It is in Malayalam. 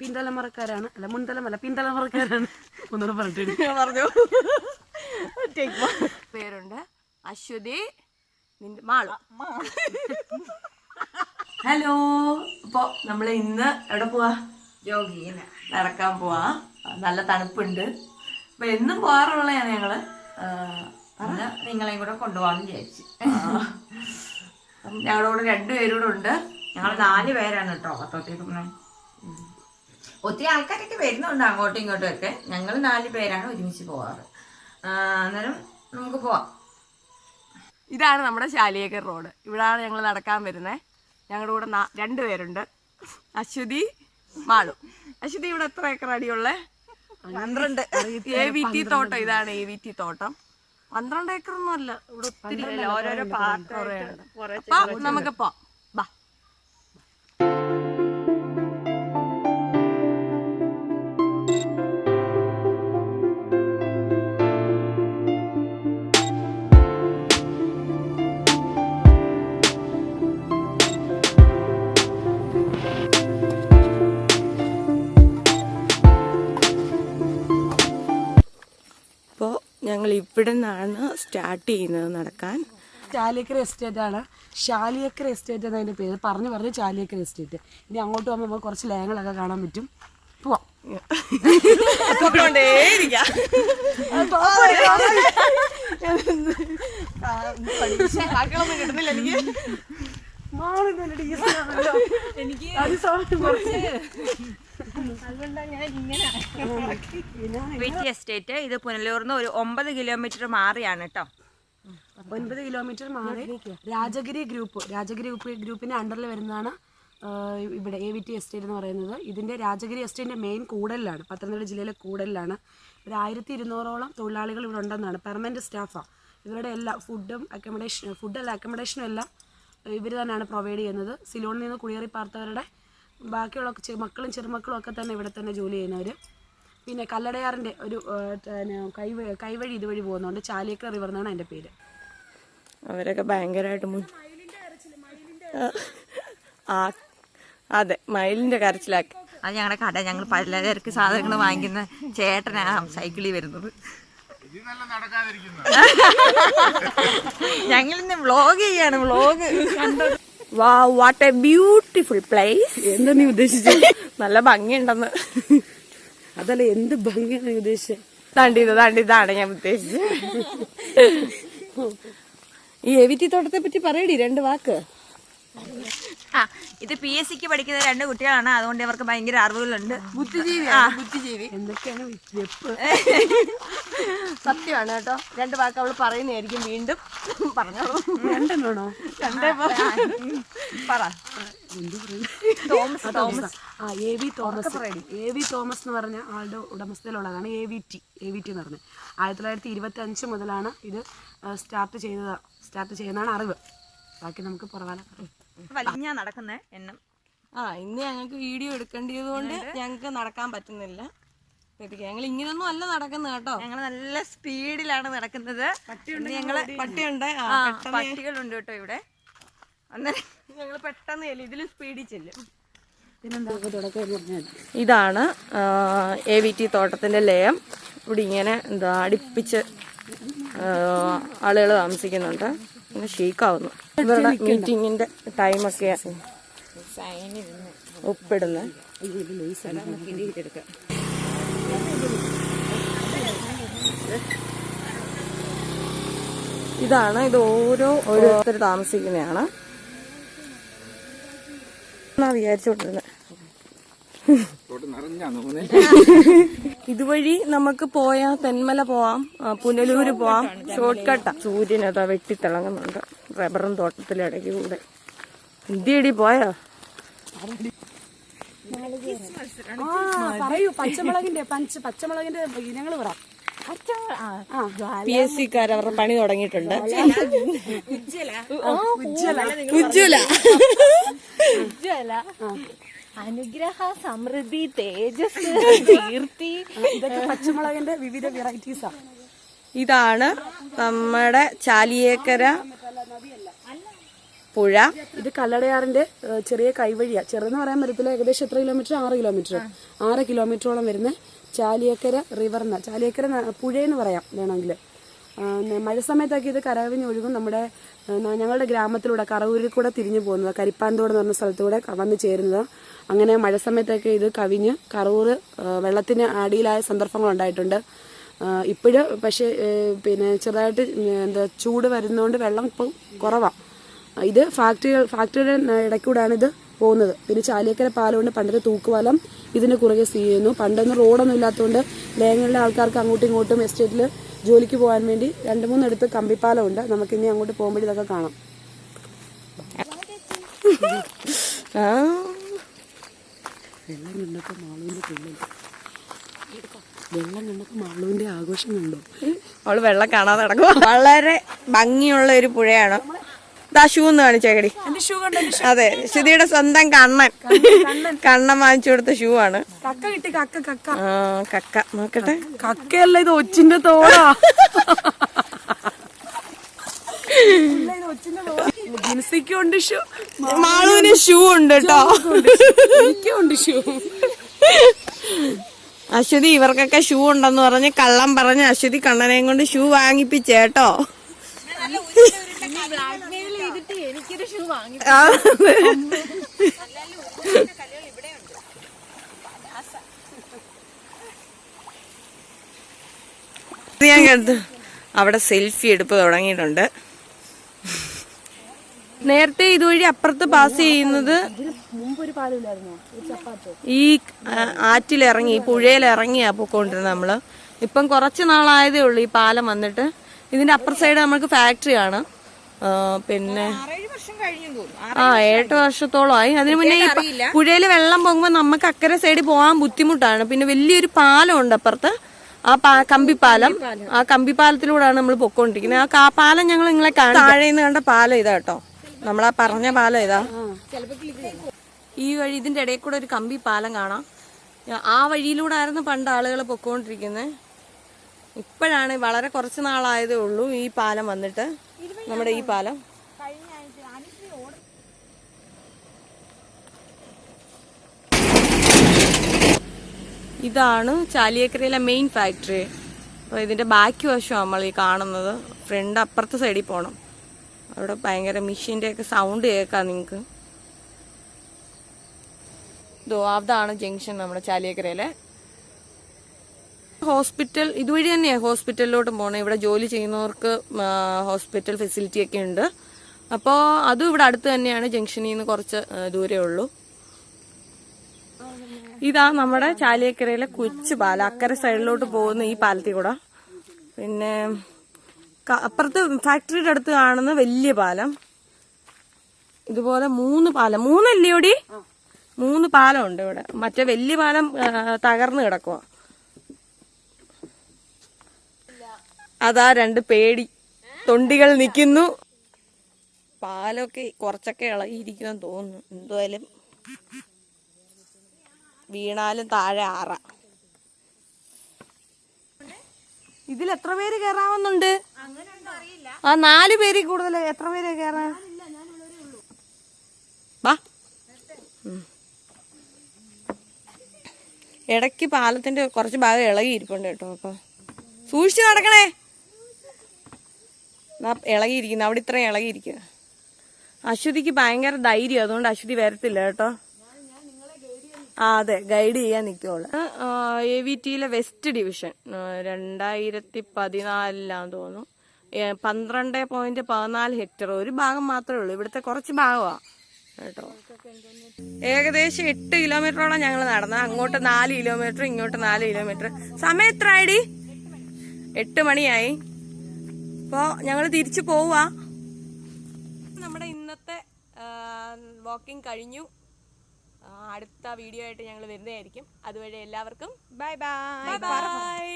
പിന്തലമുറക്കാരാണ്. അല്ല മുൻതലമല്ല പിന്തലമുറക്കാരാണ്. ഒന്നുകൂടെ പറഞ്ഞിട്ട് പറഞ്ഞു. പേരുണ്ട് അശ്വതി നിന്റെ മാള. ഹലോ അപ്പൊ നമ്മൾ ഇന്ന് എവിടെ പോവാ? യോഗീന നടക്കാൻ പോവാ. നല്ല തണുപ്പുണ്ട്. അപ്പൊ എന്നും പോവാറുള്ളതാണ് ഞങ്ങൾ. നിങ്ങളെയും കൂടെ കൊണ്ടുപോകാന്ന് വിചാരിച്ചു. ഞങ്ങളോട് ഞങ്ങളുടെ രണ്ടുപേരും കൂടെ ഉണ്ട്. ഞങ്ങൾ നാല് പേരാണ് കേട്ടോ പത്തോത്തേക്ക് ഒത്തിരി ആൾക്കാരൊക്കെ വരുന്നുണ്ട് അങ്ങോട്ടും ഇങ്ങോട്ടും ഒക്കെ. ഞങ്ങൾ നാല് പേരാണ് ഒരുമിച്ച് പോവാറ്. അന്നേരം നമുക്ക് പോവാം. ഇതാണ് നമ്മുടെ ശാലിയേക്കർ റോഡ്. ഇവിടാണ് ഞങ്ങൾ നടക്കാൻ വരുന്നത് ഞങ്ങളുടെ കൂടെ രണ്ട് പേരുണ്ട്. അശ്വതി മാളു. അശ്വതി ഇവിടെ എത്ര ഏക്കർ അടിയുള്ള? പന്ത്രണ്ട്. എ വി ടി തോട്ടം ഇതാണ് എ വി ടി തോട്ടം. പന്ത്രണ്ട് ഏക്കറൊന്നും അല്ല. ഇവിടെ ഒത്തിരി ഓരോരോ പാർട്ട് നമുക്ക് പോ ഞങ്ങൾ ഇവിടെ നിന്നാണ് സ്റ്റാർട്ട് ചെയ്യുന്നത് നടക്കാൻ. ചാലിയക്കര എസ്റ്റേറ്റ് ആണ്. ശാലിയക്കര എസ്റ്റേറ്റ് എന്നതിന്റെ പേര്. പറഞ്ഞു പറഞ്ഞ് ചാലിയക്കര എസ്റ്റേറ്റ്. ഇനി അങ്ങോട്ട് പോകുമ്പോൾ നമുക്ക് കുറച്ച് ലേങ്ങളൊക്കെ കാണാൻ പറ്റും. പോവാം. കിട്ടുന്നില്ല എനിക്ക് വിറ്റി എസ്റ്റേറ്റ് ഇത് പുനലൂർന്ന് ഒരു ഒമ്പത് കിലോമീറ്റർ മാറിയാണ് കേട്ടോ ഒൻപത് കിലോമീറ്റർ മാറി. രാജഗിരി ഗ്രൂപ്പ് രാജഗിരി ഗ്രൂപ്പ് ഗ്രൂപ്പിന്റെ അണ്ടറിൽ വരുന്നതാണ് ഇവിടെ എ വി ടി എസ്റ്റേറ്റ് എന്ന് പറയുന്നത്. ഇതിന്റെ രാജഗിരി എസ്റ്റേറ്റിന്റെ മെയിൻ കൂടലിലാണ് പത്തനംതിട്ട ജില്ലയിലെ കൂടലിലാണ്. ഒരു ആയിരത്തി ഇരുന്നൂറോളം തൊഴിലാളികൾ ഇവിടെ ഉണ്ടെന്നാണ്. പെർമനന്റ് സ്റ്റാഫാണ് ഇവരുടെ എല്ലാ ഫുഡും അക്കോമഡേഷൻ ഫുഡല്ല അക്കോമഡേഷനും എല്ലാം ഇവർ തന്നെയാണ് പ്രൊവൈഡ് ചെയ്യുന്നത്. സിലോണിൽ നിന്ന് കുടിയേറി പാർത്തവരുടെ ബാക്കിയുള്ള മക്കളും ചെറുമക്കളും ഒക്കെ തന്നെ ഇവിടെ തന്നെ ജോലി ചെയ്യുന്നവർ പിന്നെ കല്ലടയാറിന്റെ ഒരു കൈവ കൈവഴി ഇതുവഴി പോകുന്നുണ്ട്. ചാലിയക്ക റിവർ എന്നാണ് എന്റെ പേര്. അവരൊക്കെ ഭയങ്കരമായിട്ട് മുൻ ആ അതെ മയിലിന്റെ കരച്ചിലാക്കി. അത് ഞങ്ങളുടെ കട ഞങ്ങൾ പലചരക്ക് സാധനങ്ങൾ വാങ്ങിക്കുന്ന ചേട്ടനാണ് സൈക്കിളിൽ വരുന്നത്. ഞങ്ങളിന്ന് വ്ളോഗ് ചെയ്യാണ് വ്ളോഗ് വാ വാട്ട് എ ബ്യൂട്ടിഫുൾ പ്ലേസ് എന്താ നീ ഉദ്ദേശിച്ചത് നല്ല ഭംഗിയുണ്ടെന്ന്. അതല്ല എന്ത് ഭംഗിയാണ് നീ ഉദ്ദേശിച്ചത് താണ്ടി ഇത് താണ്ടി ഇതാണ് ഞാൻ ഉദ്ദേശിച്ചത് ഈ എവിറ്റി തോട്ടത്തെ പറ്റി പറയടി രണ്ട് വാക്ക്. ആ ഇത് പി എസ് സിക്ക് പഠിക്കുന്ന രണ്ട് കുട്ടികളാണ്. അതുകൊണ്ട് ഇവർക്ക് ഭയങ്കര അറിവുകളുണ്ട്. ബുദ്ധിജീവി ബുദ്ധിജീവി. എന്തൊക്കെയാണ് സത്യമാണ് കേട്ടോ. രണ്ട് വാക്ക് അവൾ പറയുന്നതായിരിക്കും വീണ്ടും. പറഞ്ഞോളൂ. രണ്ടെണ്ണോ രണ്ടേ പറ. Thomas Thomas. ആ A V Thomas. A V Thomas എന്ന് പറഞ്ഞ ആളുടെ ഉടമസ്ഥയിലുള്ളതാണ് A V T A V T എന്ന് പറഞ്ഞത് ആയിരത്തി തൊള്ളായിരത്തി ഇരുപത്തി അഞ്ച് മുതലാണ് ഇത് സ്റ്റാർട്ട് ചെയ്തത് സ്റ്റാർട്ട് ചെയ്യുന്നതാണ് അറിവ്. ബാക്കി നമുക്ക് പുറകാല വലിഞ്ഞാ നടക്കുന്നേ എണ്ണം ആ ഇന്ന് ഞങ്ങൾക്ക് വീഡിയോ എടുക്കേണ്ടത് കൊണ്ട് ഞങ്ങൾക്ക് നടക്കാൻ പറ്റുന്നില്ല. ഞങ്ങൾ ഇങ്ങനൊന്നും അല്ല നടക്കുന്നത് കേട്ടോ. ഞങ്ങൾ നല്ല സ്പീഡിലാണ് നടക്കുന്നത്. ഞങ്ങൾ പട്ടിയുണ്ട്. പട്ടികളുണ്ട് കേട്ടോ ഇവിടെ. അന്നേരം ഞങ്ങൾ പെട്ടെന്ന് ഇതിലും സ്പീഡിൽ ചെല്ലും. എന്ന് ഇതാണ് എ വി ടി തോട്ടത്തിന്റെ ലയം. ഇവിടെ ഇങ്ങനെ എന്താ അടുപ്പിച്ച് ആളുകൾ താമസിക്കുന്നുണ്ട്. ഷീക്കാവുന്നു ഇവരുടെ മീറ്റിങ്ങിന്റെ ടൈമൊക്കെ ഒപ്പിടുന്ന. ഇതാണ് ഇത് ഓരോ ഓരോരുത്തർ താമസിക്കുന്നതാണ്. എന്നാ വിചാരിച്ചോണ്ടിരുന്നത് ഇതുവഴി നമുക്ക് പോയാ തെന്മല പോവാം പുനലൂര് പോവാം. ഷോർട്ട് കട്ടാ സൂര്യനതാ വെട്ടിത്തിളങ്ങുന്നുണ്ട്. റബ്ബറും തോട്ടത്തിലിടയ്ക്ക് കൂടെ. ഇന്ത്യടി പോയോ? പറയൂ പച്ചമുളകിന്റെ പഞ്ച് പച്ചമുളകിന്റെ ഇനങ്ങൾ പറ. പി എസ് സിക്കാർ അവരുടെ പണി തുടങ്ങിയിട്ടുണ്ട്. ഉജ്ജ്വല. അനുഗ്രഹ സമൃദ്ധി തേജസ് കീർത്തി. ഇതൊക്കെ പച്ചമുളകിന്റെ വിവിധ വെറൈറ്റീസാ ഇതാണ് നമ്മുടെ ചാലിയേക്കര പുഴ. ഇത് കല്ലടയാറിന്റെ ചെറിയ കൈവഴിയ. ചെറുതെന്ന് പറയാൻ പറ്റത്തില്ല ഏകദേശം എത്ര കിലോമീറ്റർ? ആറ് കിലോമീറ്റർ. ആറ് കിലോമീറ്ററോളം വരുന്ന ചാലിയേക്കര റിവറിന് ചാലിയേക്കര പുഴ പുഴയെന്ന് പറയാം വേണമെങ്കിൽ. മഴ സമയത്തൊക്കെ ഇത് കരകവിഞ്ഞ് ഒഴുകും. നമ്മുടെ ഞങ്ങളുടെ ഗ്രാമത്തിലൂടെ കറവൂരിൽ കൂടെ തിരിഞ്ഞു പോകുന്നത് കരിപ്പാന്തോട് എന്ന് പറഞ്ഞ സ്ഥലത്തൂടെ വന്ന് ചേരുന്നത്. അങ്ങനെ മഴ സമയത്തൊക്കെ ഇത് കവിഞ്ഞ് കറവൂർ വെള്ളത്തിന് അടിയിലായ സന്ദർഭങ്ങൾ ഉണ്ടായിട്ടുണ്ട് ഇപ്പോഴും പക്ഷേ പിന്നെ ചെറുതായിട്ട് എന്താ ചൂട് വരുന്നതുകൊണ്ട് വെള്ളം ഇപ്പം കുറവാണ് ഇത് ഫാക്ടറികൾ ഫാക്ടറിയുടെ ഇടയ്ക്കൂടാണ് ഇത് പോകുന്നത്. പിന്നെ ചാലിയക്കര പാലുകൊണ്ട് പണ്ടത്തെ തൂക്കുപാലം ഇതിന് കുറുകെ സ്ഥിതി ചെയ്യുന്നു. പണ്ടൊന്നും റോഡൊന്നും ഇല്ലാത്തതുകൊണ്ട് ലേങ്ങളിലെ ആൾക്കാർക്ക് അങ്ങോട്ടും ഇങ്ങോട്ടും എസ്റ്റേറ്റിൽ ജോലിക്ക് പോകാൻ വേണ്ടി രണ്ട് മൂന്നിടത്ത് കമ്പിപ്പാലമുണ്ട്. നമുക്ക് ഇനി അങ്ങോട്ട് പോകുമ്പോൾ ഇതൊക്കെ കാണാം. വെള്ളം കണ്ടപ്പോൾ മാളുവിന്റെ ആഘോഷം കണ്ടു. അവൾ വെള്ളം കാണാതെ നടക്കും വളരെ ഭംഗിയുള്ള ഒരു പുഴയാണ്? ദാ ഷൂ എന്ന് കാണിച്ചേക്കടി അതെ ശ്രുതിയുടെ സ്വന്തം കണ്ണൻ. കണ്ണൻ വാങ്ങിച്ചു കൊടുത്ത ഷൂ ആണ്. കക്ക കിട്ടി കക്ക കക്ക. ആ കക്ക. നോക്കട്ടെ. കക്കയല്ല ഇത് ഒച്ചിന്റെ തോടാ. ജിൻസിക്കുണ്ട് ഷൂ. മാളുവിന് ഷൂ ഉണ്ട് കേട്ടോ എനിക്കുണ്ട് ഷൂ. അശ്വതി ഇവർക്കൊക്കെ ഷൂ ഉണ്ടെന്ന് പറഞ്ഞ് കള്ളം പറഞ്ഞ് അശ്വതി കണ്ണനെയും കൊണ്ട് ഷൂ വാങ്ങിപ്പിച്ചേട്ടോ. ഞാൻ കേട്ടു. അവിടെ സെൽഫി എടുപ്പ് തുടങ്ങിയിട്ടുണ്ട്. നേരത്തെ ഇതുവഴി അപ്പുറത്ത് പാസ് ചെയ്യുന്നത് ഈ ആറ്റിലിറങ്ങി ഈ പുഴയിലിറങ്ങിയാ പോയിക്കൊണ്ടിരുന്നത് നമ്മൾ. ഇപ്പം കുറച്ച് നാളായതേ ഉള്ളൂ ഈ പാലം വന്നിട്ട്. ഇതിന്റെ അപ്പർ സൈഡ് നമ്മൾക്ക് ഫാക്ടറിയാണ് പിന്നെ ആ ഏട്ട് വർഷത്തോളമായി അതിനു മുന്നേ ഈ പ- പുഴയിൽ വെള്ളം പൊങ്ങുമ്പോൾ നമുക്ക് അക്കരെ സൈഡിൽ പോകാൻ ബുദ്ധിമുട്ടാണ്. പിന്നെ വലിയൊരു പാലം ഉണ്ട് അപ്പുറത്ത്. ആ കമ്പിപ്പാലം. ആ കമ്പിപ്പാലത്തിലൂടെയാണ് നമ്മൾ പൊക്കോണ്ടിരിക്കുന്നത് ആ പാലം ഞങ്ങൾ നിങ്ങളെ താഴെ നിന്ന് കണ്ട പാലം ഇതാ കേട്ടോ നമ്മളാ പറഞ്ഞ പാലം ഇതാ. ഈ വഴി ഇതിന്റെ ഇടയിൽ കൂടെ ഒരു കമ്പി പാലം കാണാം. ആ വഴിയിലൂടെ ആയിരുന്നു പണ്ട് ആളുകൾ പൊക്കോണ്ടിരിക്കുന്നത് ഇപ്പോഴാണ് വളരെ കുറച്ച് നാളായതേ ഉള്ളൂ ഈ പാലം വന്നിട്ട്. നമ്മുടെ ഈ പാലം. ഇതാണ് ചാലിയേക്കരയിലെ മെയിൻ ഫാക്ടറി അപ്പോൾ ഇതിന്റെ ബാക്കി വശം നമ്മൾ ഈ കാണുന്നത്. ഫ്രണ്ട് അപ്പുറത്തെ സൈഡിൽ പോകണം അവിടെ ഭയങ്കര മെഷീന്റെ ഒക്കെ സൗണ്ട് കേൾക്കാം നിങ്ങൾക്ക് ദോവാബ്ദാണ് ജംഗ്ഷൻ നമ്മുടെ ചാലിയക്കരയിലെ ഹോസ്പിറ്റൽ ഇതുവഴി തന്നെയാണ് ഹോസ്പിറ്റലിലോട്ട് പോകണം ഇവിടെ ജോലി ചെയ്യുന്നവർക്ക് ഹോസ്പിറ്റൽ ഫെസിലിറ്റി ഒക്കെ ഉണ്ട്. അപ്പോൾ അതും ഇവിടെ അടുത്ത് തന്നെയാണ് ജംഗ്ഷനിൽ നിന്ന് കുറച്ച് ദൂരേ ഉള്ളൂ. ഇതാ നമ്മുടെ ചാലിയക്കരയിലെ കൊച്ചു പാലം. അക്കരെ സൈഡിലോട്ട് പോകുന്ന ഈ പാലത്തിൽ കൂടെ. പിന്നെ അപ്പുറത്ത് ഫാക്ടറിയുടെ അടുത്ത് കാണുന്ന വലിയ പാലം. ഇതുപോലെ മൂന്ന് പാലം. മൂന്നല്ലയോടി മൂന്ന് പാലം ഉണ്ട് ഇവിടെ. മറ്റേ വലിയ പാലം തകർന്നു കിടക്കുക അതാ രണ്ട് പേടി. തൊണ്ടികൾ നിൽക്കുന്നു. പാലൊക്കെ കുറച്ചൊക്കെ ഇളകിയിരിക്കുമെന്ന് തോന്നുന്നു. എന്തായാലും വീണാലും താഴെ ആറ. ഇതിൽ എത്ര പേര് കയറാവുന്നുണ്ട് ആ നാല് പേരിൽ കൂടുതൽ എത്ര പേര് കയറാൻ? വാ. ഇടയ്ക്ക് പാലത്തിന്റെ കുറച്ച് ഭാഗം ഇളകി ഇരിപ്പുണ്ട് കേട്ടോ അപ്പൊ. സൂക്ഷിച്ചു നടക്കണേ. ഇളകിയിരിക്കുന്നു. അവിടെ ഇത്രയും ഇളകിയിരിക്കുക. അശ്വതിക്ക് ഭയങ്കര ധൈര്യം അതുകൊണ്ട് അശ്വതി വരത്തില്ല കേട്ടോ. ആ അതെ ഗൈഡ് ചെയ്യാൻ നിൽക്കുള്ളൂ എ വി ടിയിലെ വെസ്റ്റ് ഡിവിഷൻ രണ്ടായിരത്തി പതിനാലിലാന്ന് തോന്നുന്നു. പന്ത്രണ്ട് പോയിന്റ് പതിനാല് ഹെക്ടർ. ഒരു ഭാഗം മാത്രമേ ഉള്ളൂ. ഇവിടുത്തെ കുറച്ച് ഭാഗമാണ് കേട്ടോ. ഏകദേശം എട്ട് കിലോമീറ്ററോളം ഞങ്ങൾ നടന്ന അങ്ങോട്ട് നാല് കിലോമീറ്റർ ഇങ്ങോട്ട് നാല് കിലോമീറ്റർ. സമയം എത്ര ആയിടി? എട്ട് മണിയായി. അപ്പോ ഞങ്ങൾ തിരിച്ചു പോവാ. നമ്മുടെ ഇന്നത്തെ വാക്കിംഗ് കഴിഞ്ഞു. അടുത്ത വീഡിയോ ആയിട്ട് ഞങ്ങൾ വരുന്നതായിരിക്കും. അതുവഴി എല്ലാവർക്കും ബൈ ബൈ ബൈ